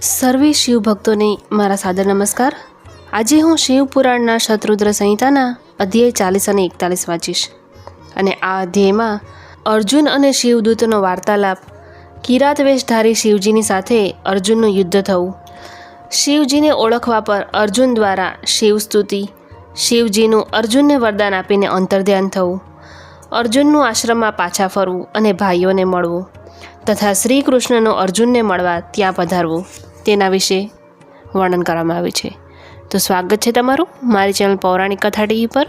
સર્વે શિવ ભક્તોને મારા સાદર નમસ્કાર. આજે હું શિવ પુરાણના શત્રુદ્ર સંહિતાના અધ્યાય ચાલીસ અને એકતાલીસ વાંચીશ. અને આ અધ્યાયમાં અર્જુન અને શિવદૂતનો વાર્તાલાપ કિરાત વેશધારી શિવજીની સાથે અર્જુનનું યુદ્ધ થવું. શિવજીને ઓળખવા પર અર્જુન દ્વારા શિવસ્તુતિ શિવજીનું અર્જુનને વરદાન આપીને અંતર્ધ્યાન થવું, અર્જુનનું આશ્રમમાં પાછા ફરવું અને ભાઈઓને મળવું, તથા શ્રી કૃષ્ણનો અર્જુનને મળવા ત્યાં પધારવું. તેના વિશે વર્ણન કરવામાં આવ્યું છે. તો સ્વાગત છે તમારું મારી ચેનલ પૌરાણિક કથા ટીવી પર.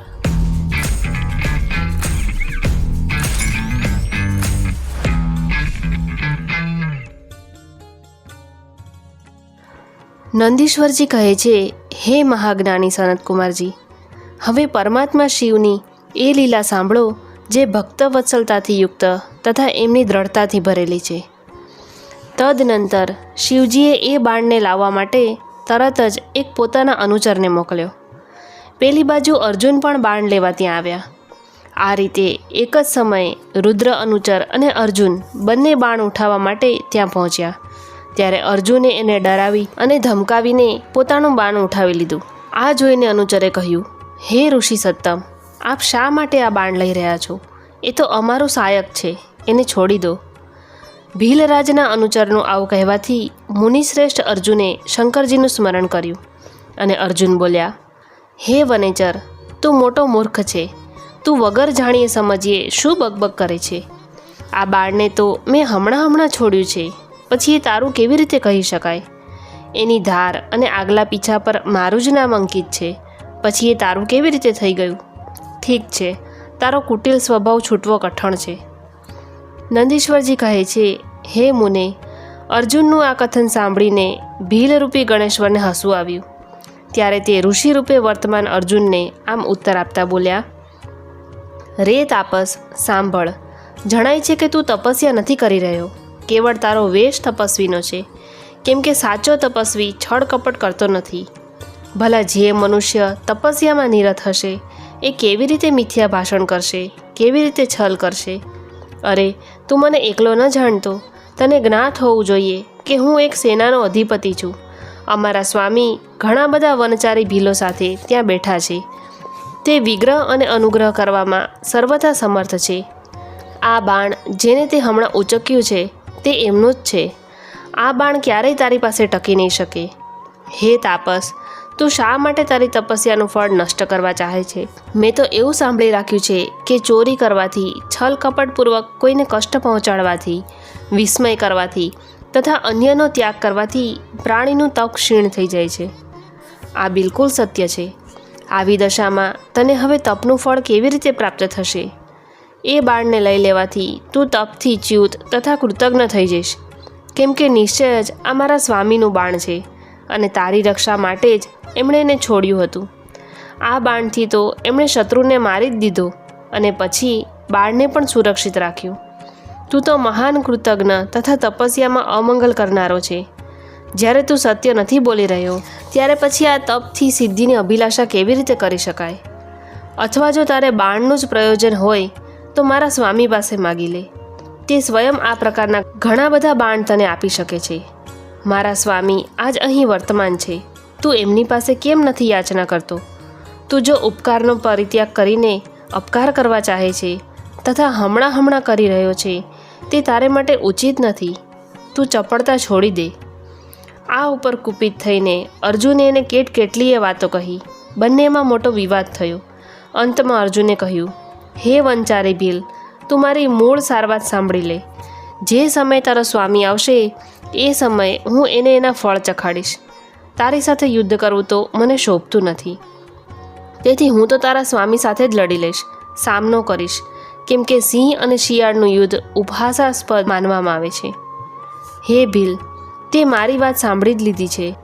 નંદીશ્વરજી કહે છે, હે મહાજ્ઞાની સનતકુમારજી, હવે પરમાત્મા શિવની એ લીલા સાંભળો, જે ભક્ત વત્સલતાથી યુક્ત તથા એમની દ્રઢતાથી ભરેલી છે. તદનંતર શિવજીએ એ બાણને લાવવા માટે તરત જ એક પોતાના અનુચરને મોકલ્યો. પેલી બાજુ અર્જુન પણ બાણ લેવા ત્યાં આવ્યા. આ રીતે એક જ સમયે રુદ્ર અનુચર અને અર્જુન બંને બાણ ઉઠાવવા માટે ત્યાં પહોંચ્યા. ત્યારે અર્જુને એને ડરાવી અને ધમકાવીને પોતાનું બાણ ઉઠાવી લીધું. આ જોઈને અનુચરે કહ્યું, હે ઋષિ સત્તમ, આપ શા માટે આ બાણ લઈ રહ્યા છો? એ તો અમારો સહાયક છે. એને છોડી દો. ભીલરાજના અનુચરનું આવું કહેવાથી મુનિશ્રેષ્ઠ અર્જુને શંકરજીનું સ્મરણ કર્યું અને અર્જુન બોલ્યા, હે વનેચર, તું મોટો મૂર્ખ છે. તું વગર જાણીએ સમજીએ શું બકબક કરે છે? આ બાળને તો મેં હમણાં હમણાં છોડ્યું છે. પછી એ તારું કેવી રીતે કહી શકાય? એની ધાર અને આગલા પીછા પર મારું જ નામ અંકિત છે. પછી એ તારું કેવી રીતે થઈ ગયું? ઠીક છે. તારો કુટિલ સ્વભાવ છૂટવો કઠણ છે. નંદીશ્વરજી કહે છે, હે મુને, અર્જુનનું આ કથન સાંભળીને ભીલરૂપી ગણેશ્વરને હસવું આવ્યું. ત્યારે તે ઋષિ રૂપે વર્તમાન અર્જુનને આમ ઉત્તર આપતા બોલ્યા, રે તાપસ, સાંભળ. જણાય છે કે તું તપસ્યા નથી કરી રહ્યો. કેવળ તારો વેશ તપસ્વીનો છે. કેમ કે સાચો તપસ્વી છળ કપટ કરતો નથી. ભલા જે મનુષ્ય તપસ્યામાં નિરત હશે, એ કેવી રીતે મિથ્યા ભાષણ કરશે? કેવી રીતે છલ કરશે? અરે તું મને એકલો ન જાણતો. તને જ્ઞાત હોવું જોઈએ કે હું એક સેનાનો અધિપતિ છું. અમારા સ્વામી ઘણા બધા વનચારી ભીલો સાથે ત્યાં બેઠા છે. તે વિગ્રહ અને અનુગ્રહ કરવામાં સર્વથા સમર્થ છે. આ બાણ જેને તે હમણાં ઉચક્યું છે, તે એમનું જ છે. આ બાણ ક્યારેય તારી પાસે ટકી નહીં શકે. હે તાપસ, તું શા માટે તારી તપસ્યાનું ફળ નષ્ટ કરવા ચાહે છે? મેં તો એવું સાંભળી રાખ્યું છે કે ચોરી કરવાથી, છલ કપટપૂર્વક કોઈને કષ્ટ પહોંચાડવાથી, વિસ્મય કરવાથી તથા અન્યનો ત્યાગ કરવાથી પ્રાણીનું તપ ક્ષીણ થઈ જાય છે. આ બિલકુલ સત્ય છે. આવી દશામાં તને હવે તપનું ફળ કેવી રીતે પ્રાપ્ત થશે? એ બાળને લઈ લેવાથી તું તપથી ચ્યુત તથા કૃતજ્ઞ થઈ જઈશ. કેમ કે નિશ્ચય જ આ મારા સ્વામીનું બાણ છે. અને તારી રક્ષા માટે જ એમણે એને છોડ્યું હતું. આ બાણથી તો એમણે શત્રુને મારી જ દીધો અને પછી બાળને પણ સુરક્ષિત રાખ્યું. તું તો મહાન કૃતજ્ઞ તથા તપસ્યામાં અમંગલ કરનારો છે. જ્યારે તું સત્ય નથી બોલી રહ્યો, ત્યારે પછી આ તપથી સિદ્ધિની અભિલાષા કેવી રીતે કરી શકાય? અથવા જો તારે બાણનું જ પ્રયોજન હોય, તો મારા સ્વામી પાસે માગી લે. તે સ્વયં આ પ્રકારના ઘણા બધા બાણ તને આપી શકે છે. મારા સ્વામી આજ અહીં વર્તમાન છે. તું એમની પાસે કેમ નથી યાચના કરતો? તું જો ઉપકારનો પરિત્યાગ કરીને અપકાર કરવા ચાહે છે તથા હમણાં હમણાં કરી રહ્યો છે, તે તારે માટે ઉચિત નથી. તું ચપળતા છોડી દે. આ ઉપર કુપિત થઈને અર્જુને એને કેટ કેટલીય વાતો કહી. બંનેમાં મોટો વિવાદ થયો. અંતમાં અર્જુને કહ્યું, હે વંચારી ભીલ તું મારી મૂળ સારવાર સાંભળી લે. જે સમયે તારો સ્વામી આવશે એ સમયે હું એને એના ફળ ચખાડીશ. તારી સાથે યુદ્ધ કરવું તો મને શોભતું નથી. તેથી હું તો તારા સ્વામી સાથે જ લડી લઈશ, સામનો કરીશ, કેમ કે સિંહ અને શિયાળનું યુદ્ધ ઉપહાસાસ્પદ માનવામાં આવે છે. હે ભીલ, તે મારી વાત સાંભળી જ લીધી છે.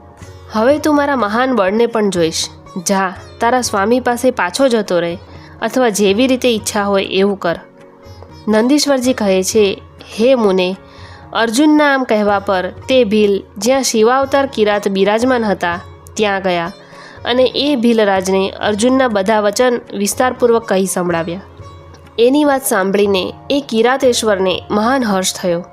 હવે તું મારા મહાન બળને પણ જોઈશ. જા, તારા સ્વામી પાસે પાછો જતો રહે, અથવા જેવી રીતે ઈચ્છા હોય એવું કર. નંદીશ્વરજી કહે છે, હે મુને અર્જુનના આમ કહેવા પર તે ભીલ જ્યાં શિવાવતાર કિરાત બિરાજમાન હતા, ત્યાં ગયા અને એ ભીલરાજને અર્જુનના બધા વચન વિસ્તારપૂર્વક કહી સંભળાવ્યા. એની વાત સાંભળીને એ કિરાતેશ્વરને મહાન હર્ષ થયો.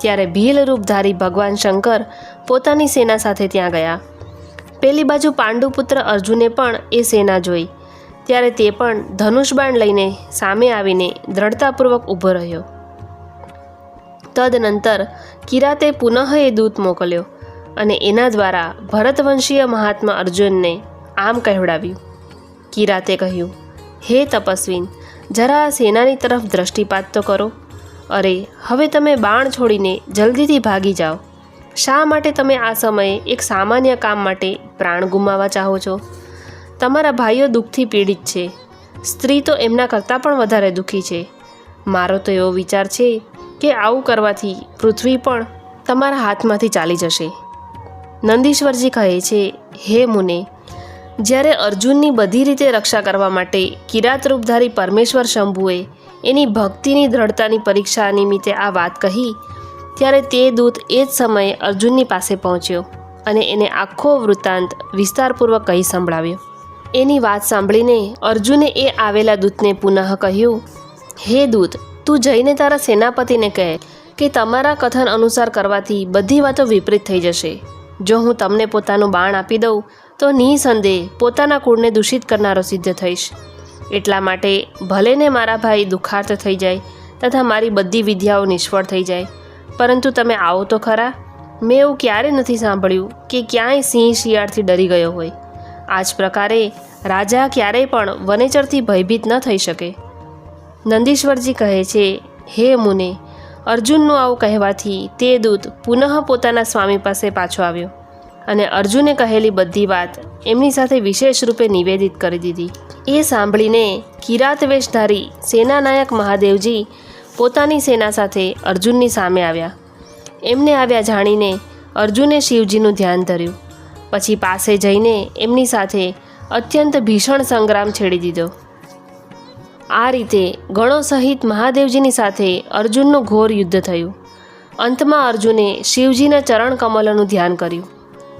ત્યારે ભીલ રૂપધારી ભગવાન શંકર પોતાની સેના સાથે ત્યાં ગયા. પેલી બાજુ પાંડુપુત્ર અર્જુને પણ એ સેના જોઈ. ત્યારે તે પણ ધનુષબાણ લઈને સામે આવીને દ્રઢતાપૂર્વક ઊભો રહ્યો. તદનંતર કિરાતે પુનઃ એ દૂત મોકલ્યો અને એના દ્વારા ભરતવંશીય મહાત્મા અર્જુનને આમ કહેવડાવ્યું. કિરાતે કહ્યું, હે તપસ્વીન, જરા સેનાની તરફ દ્રષ્ટિપાત તો કરો. અરે, હવે તમે બાણ છોડીને જલ્દીથી ભાગી જાઓ. શા માટે તમે આ સમયે એક સામાન્ય કામ માટે પ્રાણ ગુમાવવા ચાહો છો? તમારા ભાઈઓ દુઃખથી પીડિત છે. સ્ત્રી તો એમના કરતાં પણ વધારે દુઃખી છે. મારો તો એવો વિચાર છે કે આવું કરવાથી પૃથ્વી પણ તમારા હાથમાંથી ચાલી જશે. નંદીશ્વરજી કહે છે, હે મુને, જ્યારે અર્જુનની બધી રીતે રક્ષા કરવા માટે કિરાત રૂપધારી પરમેશ્વર શંભુએ એની ભક્તિની દ્રઢતાની પરીક્ષા નિમિત્તે આ વાત કહી, ત્યારે તે દૂત એ જ સમયે અર્જુનની પાસે પહોંચ્યો અને એને આખો વૃત્તાંત વિસ્તારપૂર્વક કહી સંભળાવ્યો. એની વાત સાંભળીને અર્જુને એ આવેલા દૂતને પુનઃ કહ્યું, હે દૂત તું જઈને તારા સેનાપતિને કહે કે તમારા કથન અનુસાર કરવાથી બધી વાતો વિપરીત થઈ જશે. જો હું તમને પોતાનું બાણ આપી દઉં, તો નિસંદેહ પોતાના કુળને દૂષિત કરનારો સિદ્ધ થઈશ. એટલા માટે ભલેને મારા ભાઈ દુઃખાર્થ થઈ જાય તથા મારી બધી વિદ્યાઓ નિષ્ફળ થઈ જાય, પરંતુ તમે આવો તો ખરા. મેં એવું ક્યારે નથી સાંભળ્યું કે ક્યાંય સિંહ શિયાળથી ડરી ગયો હોય. આ જ પ્રકારે રાજા ક્યારેય પણ વનેચરથી ભયભીત ન થઈ શકે. નંદીશ્વરજી કહે છે, હે મુને, અર્જુનનું આવું કહેવાથી તે દૂત પુનઃ પોતાના સ્વામી પાસે પાછો આવ્યો અને અર્જુને કહેલી બધી વાત એમની સાથે વિશેષ રૂપે નિવેદિત કરી દીધી. એ સાંભળીને કિરાત વેશધારી સેનાનાયક મહાદેવજી પોતાની સેના સાથે અર્જુનની સામે આવ્યા. એમને આવ્યા જાણીને અર્જુને શિવજીનું ધ્યાન ધર્યું. પછી પાસે જઈને એમની સાથે અત્યંત ભીષણ સંગ્રામ છેડી દીધો. આ રીતે ગણો સહિત મહાદેવજીની સાથે અર્જુનનું ઘોર યુદ્ધ થયું. અંતમાં અર્જુને શિવજીના ચરણ કમલોનું ધ્યાન કર્યું.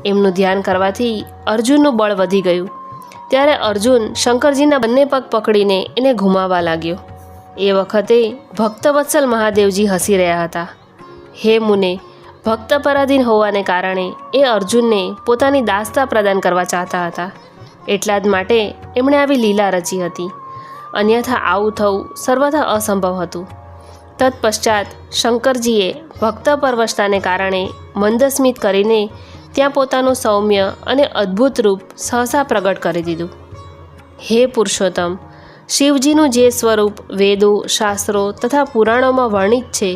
એમનું ધ્યાન કરવાથી અર્જુનનું બળ વધી ગયું. ત્યારે અર્જુન શંકરજીના બંને પગ પકડીને એને ઘુમાવા લાગ્યો. એ વખતે ભક્તવત્સલ મહાદેવજી હસી રહ્યા હતા. હે મુને, ભક્ત પરાધીન હોવાને કારણે એ અર્જુનને પોતાની દાસતા પ્રદાન કરવા ચાહતા હતા. એટલા જ માટે એમણે આવી લીલા રચી હતી. અન્યથા આવું થવું સર્વથા અસંભવ હતું. તત્પશ્ચાત શંકરજીએ ભક્ત પરવશતાને કારણે મંદસ્મિત કરીને ત્યાં પોતાનું સૌમ્ય અને અદ્ભુત રૂપ સહસા પ્રગટ કરી દીધું. હે પુરુષોત્તમ, શિવજીનું જે સ્વરૂપ વેદો, શાસ્ત્રો તથા પુરાણોમાં વર્ણિત છે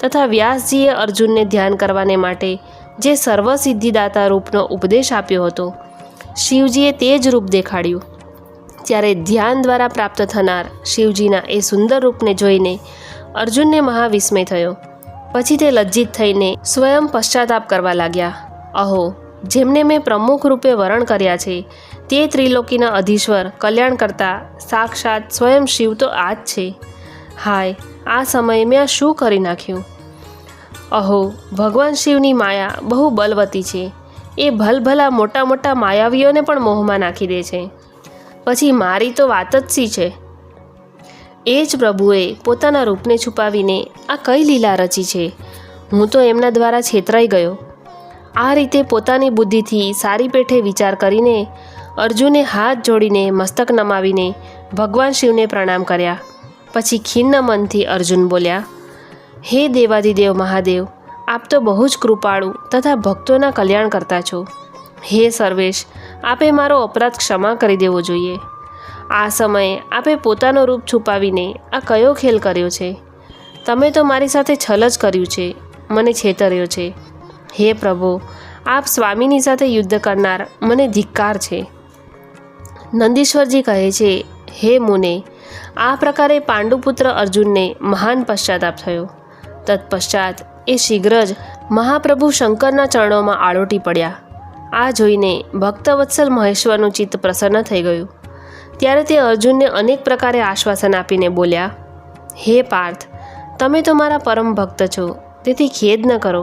તથા વ્યાસજીએ અર્જુનને ધ્યાન કરવાને માટે જે સર્વસિદ્ધિદાતા રૂપનો ઉપદેશ આપ્યો હતો, શિવજીએ તે જ રૂપ દેખાડ્યું. ત્યારે ધ્યાન દ્વારા પ્રાપ્ત થનાર શિવજીના એ સુંદર રૂપને જોઈને અર્જુનને મહાવિસ્મય થયો. પછી તે લજ્જિત થઈને સ્વયં પશ્ચાતાપ કરવા લાગ્યા. અહો, જેમને મેં પ્રમુખ રૂપે વરણ કર્યા છે, તે ત્રિલોકીના અધીશ્વર કલ્યાણ કરતા સાક્ષાત સ્વયં શિવ તો આ જ છે. હાય, આ સમયે મેં આ શું કરી નાખ્યું? અહો, ભગવાન શિવની માયા બહુ બલવતી છે. એ ભલભલા મોટા મોટા માયાવીઓને પણ મોહમાં નાખી દે છે. પછી મારી તો વાત જ સી છે? એ જ પ્રભુએ પોતાના રૂપને છુપાવીને આ કઈ લીલા રચી છે? હું તો એમના દ્વારા છેતરાઈ ગયો. આ રીતે પોતાની બુદ્ધિથી સારી પેઠે વિચાર કરીને અર્જુને હાથ જોડીને મસ્તક નમાવીને ભગવાન શિવને પ્રણામ કર્યા. પછી ખિન્ન મનથી અર્જુન બોલ્યા, હે દેવાદિદેવ મહાદેવ, આપ તો બહુ જ કૃપાળુ તથા ભક્તોના કલ્યાણ કરતા છો. હે સર્વેશ આપે મારો અપરાધ ક્ષમા કરી દેવો જોઈએ. આ સમયે આપે પોતાનો રૂપ છુપાવીને આ કયો ખેલ કર્યો છે? તમે તો મારી સાથે છલ જ કર્યું છે. મને છેતર્યો છે. હે પ્રભુ, આપ સ્વામીની સાથે યુદ્ધ કરનાર મને ધિક્કાર છે. નંદીશ્વરજી કહે છે, હે મુને, આ પ્રકારે પાંડુપુત્ર અર્જુનને મહાન પશ્ચાતાપ થયો. તત્પશ્ચાત એ શીઘ્ર જ મહાપ્રભુ શંકરના ચરણોમાં આળોટી પડ્યા. આ જોઈને ભક્તવત્સલ મહેશ્વરનું ચિત્ત પ્રસન્ન થઈ ગયું. ત્યારે તે અર્જુનને અનેક પ્રકારે આશ્વાસન આપીને બોલ્યા, હે પાર્થ, તમે તો મારા પરમ ભક્ત છો, તેથી ખેદ ન કરો.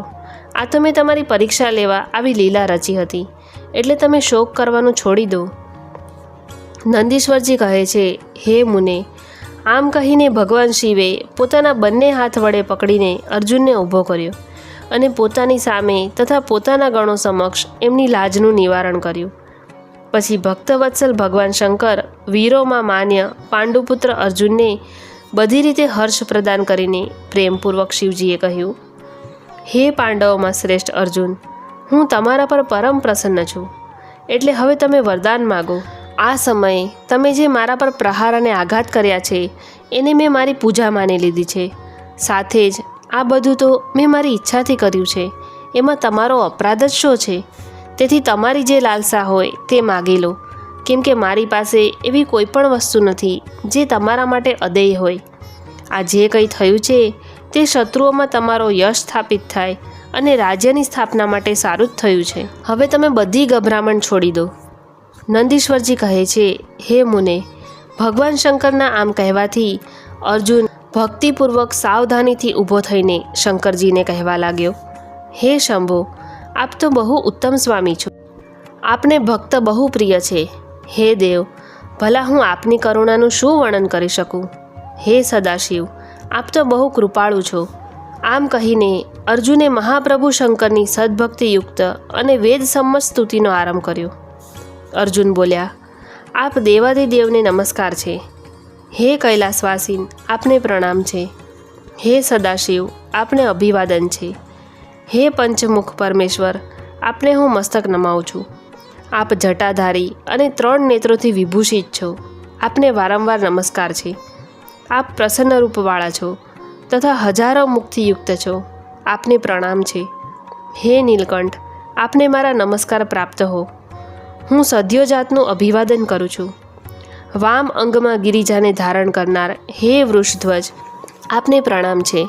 આ તો મેં તમારી પરીક્ષા લેવા આવી લીલા રચી હતી, એટલે તમે શોક કરવાનું છોડી દો. નંદીશ્વરજી કહે છે, હે મુને, આમ કહીને ભગવાન શિવે પોતાના બંને હાથ વડે પકડીને અર્જુનને ઊભો કર્યો. અને પોતાની સામે તથા પોતાના ગણો સમક્ષ એમની લાજનું નિવારણ કર્યું. પછી ભક્તવત્સલ ભગવાન શંકર વીરોમાં માન્ય પાંડુપુત્ર અર્જુનને બધી રીતે હર્ષ પ્રદાન કરીને પ્રેમપૂર્વક શિવજીએ કહ્યું, હે પાંડવોમાં શ્રેષ્ઠ અર્જુન, હું તમારા પર પરમ પ્રસન્ન છું. એટલે હવે તમે વરદાન માગો. આ સમયે તમે જે મારા પર પ્રહાર અને આઘાત કર્યા છે, એને મેં મારી પૂજા માની લીધી છે. સાથે જ આ બધું તો મેં મારી ઈચ્છાથી કર્યું છે. એમાં તમારો અપરાધ જ શો છે? તેથી તમારી જે લાલસા હોય તે માગી લો. કેમ કે મારી પાસે એવી કોઈ પણ વસ્તુ નથી જે તમારા માટે અદેય હોય. આ જે કંઈ થયું છે તે શત્રુઓમાં તમારો યશ સ્થાપિત થાય અને રાજ્યની સ્થાપના માટે સારું જ થયું છે. હવે તમે બધી ગભરામણ છોડી દો. નંદીશ્વરજી કહે છે, હે મુને, ભગવાન શંકરના આમ કહેવાથી અર્જુન ભક્તિપૂર્વક સાવધાનીથી ઊભો થઈને શંકરજીને કહેવા લાગ્યો, હે શંભો, આપ તો બહુ ઉત્તમ સ્વામી છો. આપને ભક્ત બહુ પ્રિય છે. હે દેવ, ભલા હું આપની કરુણાનું શું વર્ણન કરી શકું? હે સદાશિવ, આપ તો બહુ કૃપાળુ છો. આમ કહીને અર્જુને મહાપ્રભુ શંકરની સદભક્તિયુક્ત અને વેદસંમત સ્તુતિનો આરંભ કર્યો. અર્જુન બોલ્યા, આપ દેવાદિદેવને નમસ્કાર છે. હે કૈલાસવાસીન આપને પ્રણામ છે. હે સદાશિવ, આપને અભિવાદન છે. હે પંચમુખ પરમેશ્વર, આપને હું મસ્તક નમાવું છું. આપ જટાધારી અને ત્રણ નેત્રોથી વિભૂષિત છો. આપને વારંવાર નમસ્કાર છે. આપ પ્રસન્ન રૂપવાળા છો તથા હજારો મુક્તિયુક્ત છો. આપને પ્રણામ છે. હે નીલકંઠ, આપને મારા નમસ્કાર પ્રાપ્ત હો. હું સદ્યોજાતનું અભિવાદન કરું છું. વામ અંગમાં ગિરિજાને ધારણ કરનાર હે વૃષધ્વજ, આપને પ્રણામ છે.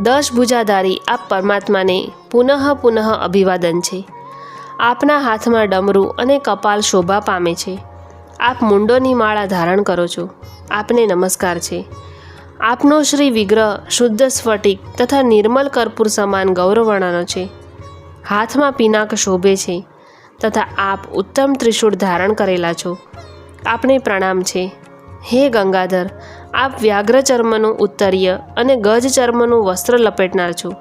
દશ ભુજાધારી આપ પરમાત્માને પુનઃ પુનઃ અભિવાદન છે. આપના હાથમાં ડમરું અને કપાલ શોભા પામે છે. આપ મુંડોની માળા ધારણ કરો છો. આપને નમસ્કાર છે. આપનો શ્રી વિગ્રહ શુદ્ધ સ્ફટિક તથા નિર્મલ કર્પૂર સમાન ગૌરવર્ણનો છે. હાથમાં પિનાક શોભે છે તથા આપ ઉત્તમ ત્રિશૂળ ધારણ કરેલા છો. આપને પ્રણામ છે. હે ગંગાધર, આપ વ્યાઘ્ર ચર્મનું ઉત્તરીય અને ગજ ચર્મનું વસ્ત્ર લપેટનાર છો.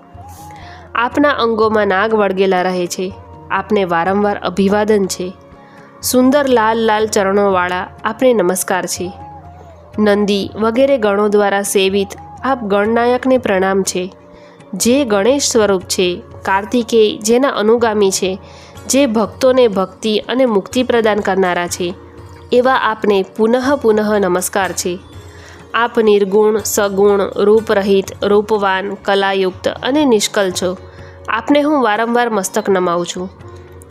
આપના અંગોમાં નાગ વળગેલા રહે છે. આપને વારંવાર અભિવાદન છે. સુંદર લાલ લાલ ચરણોવાળા આપને નમસ્કાર છે. નંદી વગેરે ગણો દ્વારા સેવિત આપ ગણનાયકને પ્રણામ છે. જે ગણેશ સ્વરૂપ છે કાર્તિકેય જેના અનુગામી છે, જે ભક્તોને ભક્તિ અને મુક્તિ પ્રદાન કરનારા છે. એવા આપને પુનઃ પુનઃ નમસ્કાર છે. આપ નિર્ગુણ, સગુણ, રૂપરહિત, રૂપવાન, કલાયુક્ત અને નિષ્કલ છો. આપને હું વારંવાર મસ્તક નમાવું છું.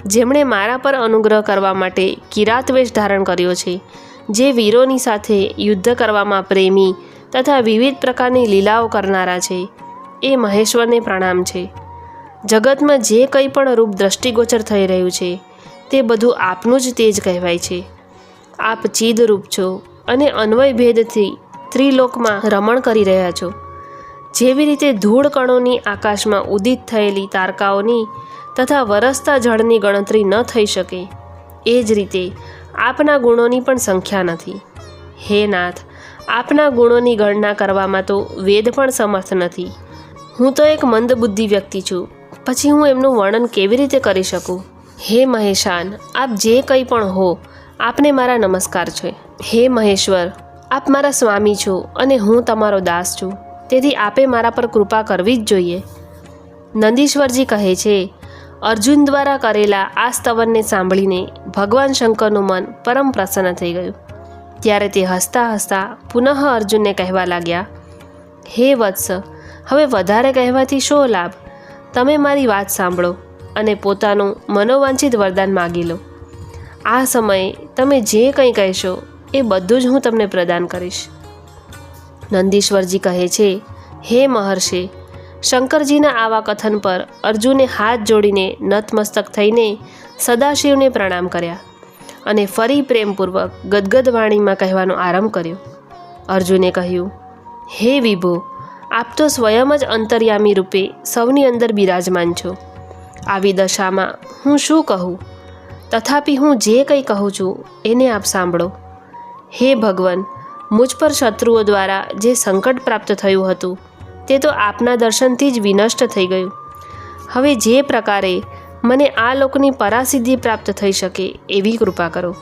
જેમણે મારા પર અનુગ્રહ કરવા માટે કિરાતવેશ ધારણ કર્યો છે, જે વીરોની સાથે યુદ્ધ કરવામાં પ્રેમી તથા વિવિધ પ્રકારની લીલાઓ કરનારા છે, એ મહેશ્વરને પ્રણામ છે. જગતમાં જે કંઈ પણ રૂપ દ્રષ્ટિગોચર થઈ રહ્યું છે, તે બધું આપનું જ તેજ કહેવાય છે. આપ ચીદરૂપ છો અને અન્વય ભેદથી ત્રિલોકમાં રમણ કરી રહ્યા છો. જેવી રીતે ધૂળ કણોની આકાશમાં ઉદિત થયેલી તારકાઓની તથા વરસતા જળની ગણતરી ન થઈ શકે, એ જ રીતે આપના ગુણોની પણ સંખ્યા નથી. હે નાથ, આપના ગુણોની ગણના કરવામાં તો વેદ પણ સમર્થ નથી. હું તો એક મંદબુદ્ધિ વ્યક્તિ છું, પછી હું એમનું વર્ણન કેવી રીતે કરી શકું? હે મહેશાન, આપ જે કંઈ પણ હો આપને મારા નમસ્કાર છે. હે મહેશ્વર, આપ મારા સ્વામી છો અને હું તમારો દાસ છું. તેથી આપે મારા પર કૃપા કરવી જ જોઈએ. નંદીશ્વરજી કહે છે, અર્જુન દ્વારા કરેલા આ સ્તવનને સાંભળીને ભગવાન શંકરનું મન પરમ પ્રસન્ન થઈ ગયું. ત્યારે તે હસતા હસતા પુનઃ અર્જુનને કહેવા લાગ્યા, હે વત્સ, હવે વધારે કહેવાથી શો લાભ? તમે મારી વાત સાંભળો અને પોતાનું મનોવાંછિત વરદાન માગી લો. આ સમયે તમે જે કંઈ કહેશો એ બધું જ હું તમને પ્રદાન કરીશ. નંદીશ્વરજી કહે છે, હે મહર્ષિ, શંકરજીના આવા કથન પર અર્જુને હાથ જોડીને નતમસ્તક થઈને સદાશિવને પ્રણામ કર્યા અને ફરી પ્રેમપૂર્વક ગદગદ વાણીમાં કહેવાનો આરંભ કર્યો. અર્જુને કહ્યું, હે વિભો, આપ તો સ્વયં જ અંતર્યામી રૂપે સૌની અંદર બિરાજમાન છો. આવી દશામાં હું શું કહું? તથાપિ હું જે કંઈ કહું છું, એને આપ સાંભળો. હે ભગવાન, મુજ પર શત્રુઓ દ્વારા જે સંકટ પ્રાપ્ત થયું હતું, તે તો આપના દર્શનથી જ વિનષ્ટ થઈ ગયું. હવે જે પ્રકારે મને આ લોકની પરાસિદ્ધિ પ્રાપ્ત થઈ શકે એવી કૃપા કરો.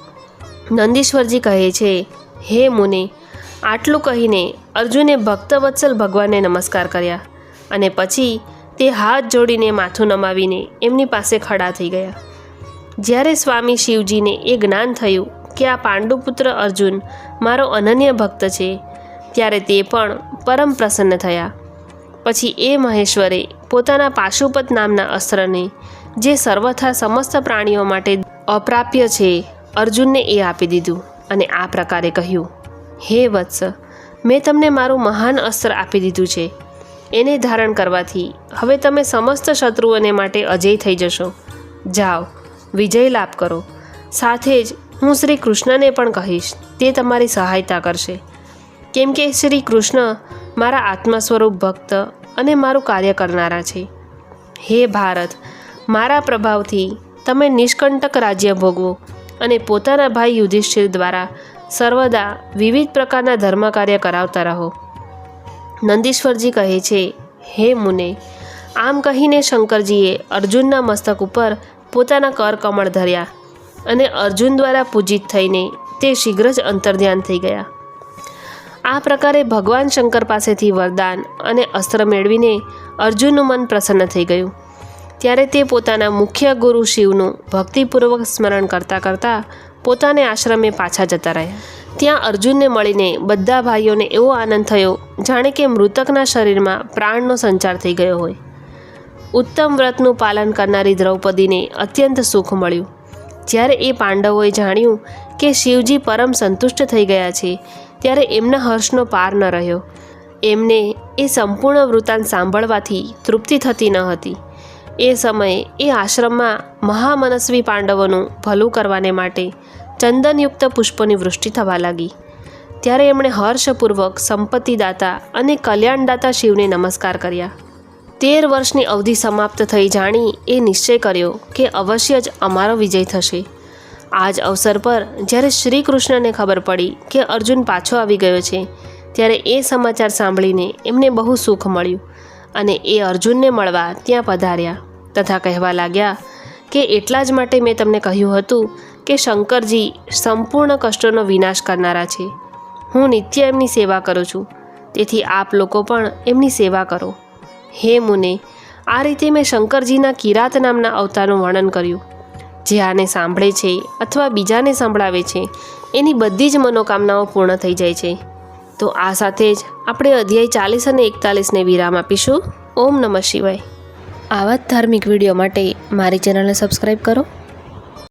નંદીશ્વરજી કહે છે, હે મુને, આટલું કહીને અર્જુને ભક્તવત્સલ ભગવાનને નમસ્કાર કર્યા અને પછી તે હાથ જોડીને માથું નમાવીને એમની પાસે ખડા થઈ ગયા. જ્યારે સ્વામી શિવજીને એ જ્ઞાન થયું કે આ પાંડુપુત્ર અર્જુન મારો અનન્ય ભક્ત છે, ત્યારે તે પણ પરમ પ્રસન્ન થયા. પછી એ મહેશ્વરે પોતાના પાશુપત નામના અસ્ત્રને, જે સર્વથા સમસ્ત પ્રાણીઓ માટે અપ્રાપ્ય છે, અર્જુનને એ આપી દીધું અને આ પ્રકારે કહ્યું, હે વત્સ, મેં તમને મારું મહાન અસ્ત્ર આપી દીધું છે. એને ધારણ કરવાથી હવે તમે સમસ્ત શત્રુઓને માટે અજય થઈ જશો. જાઓ. વિજય લાભ કરો. સાથે જ હું શ્રી કૃષ્ણને પણ કહીશ, તે તમારી સહાયતા કરશે. કેમ કે શ્રી કૃષ્ણ મારા આત્મા સ્વરૂપ ભક્ત અને મારું કાર્ય કરનારા છે. હે ભારત, મારા પ્રભાવથી તમે નિષ્કંટક રાજ્ય ભોગવો અને પોતાના ભાઈ યુધિષ્ઠિર દ્વારા સર્વદા વિવિધ પ્રકારના ધર્મ કાર્ય કરાવતા રહો. નંદીશ્વરજી કહે છે, હે મુને, આમ કહીને શંકરજીએ અર્જુનના મસ્તક ઉપર પોતાના કર કમળ ધર્યા અને અર્જુન દ્વારા પૂજિત થઈને તે શીઘ્ર જ અંતર્ધ્યાન થઈ ગયા. આ પ્રકારે ભગવાન શંકર પાસેથી વરદાન અને અસ્ત્ર મેળવીને અર્જુનનું મન પ્રસન્ન થઈ ગયું. ત્યારે તે પોતાના મુખ્ય ગુરુ શિવનું ભક્તિપૂર્વક સ્મરણ કરતાં કરતાં પોતાને આશ્રમે પાછા જતા રહ્યા. ત્યાં અર્જુનને મળીને બધા ભાઈઓને એવો આનંદ થયો, જાણે કે મૃતકના શરીરમાં પ્રાણનો સંચાર થઈ ગયો હોય. ઉત્તમ વ્રતનું પાલન કરનારી દ્રૌપદીને અત્યંત સુખ મળ્યું. જ્યારે એ પાંડવોએ જાણ્યું કે શિવજી પરમ સંતુષ્ટ થઈ ગયા છે, ત્યારે એમના હર્ષનો પાર ન રહ્યો. એમને એ સંપૂર્ણ વૃત્તાંત સાંભળવાથી તૃપ્તિ થતી ન હતી. એ સમયે એ આશ્રમમાં મહામનસ્વી પાંડવોનું ભલું કરવાને માટે ચંદનયુક્ત પુષ્પોની વૃષ્ટિ થવા લાગી. ત્યારે એમણે હર્ષપૂર્વક સંપત્તિદાતા અને કલ્યાણદાતા શિવને નમસ્કાર કર્યા. તેર વર્ષની અવધિ સમાપ્ત થઈ જાણી એ નિશ્ચય કર્યો કે અવશ્ય જ અમારો વિજય થશે. આ જ અવસર પર જ્યારે શ્રી કૃષ્ણને ખબર પડી કે અર્જુન પાછો આવી ગયો છે, ત્યારે એ સમાચાર સાંભળીને એમને બહુ સુખ મળ્યું અને એ અર્જુનને મળવા ત્યાં પધાર્યા. તથા કહેવા લાગ્યા કે એટલા જ માટે મેં તમને કહ્યું હતું કે શંકરજી સંપૂર્ણ કષ્ટોનો વિનાશ કરનારા છે. હું નિત્ય એમની સેવા કરું છું. તેથી આપ લોકો પણ એમની સેવા કરો. હે મુને, આ રીતે મેં શંકરજીના કિરાત નામના અવતારનું વર્ણન કર્યું. જે આને સાંભળે છે અથવા બીજાને સંભળાવે છે, એની બધી જ મનોકામનાઓ પૂર્ણ થઈ જાય છે. તો આ સાથે જ આપણે અધ્યાય ચાલીસ અને એકતાલીસને વિરામ આપીશું. ઓમ નમઃ શિવાય. આવા જ ધાર્મિક વીડિયો માટે મારી ચેનલને સબસ્ક્રાઈબ કરો.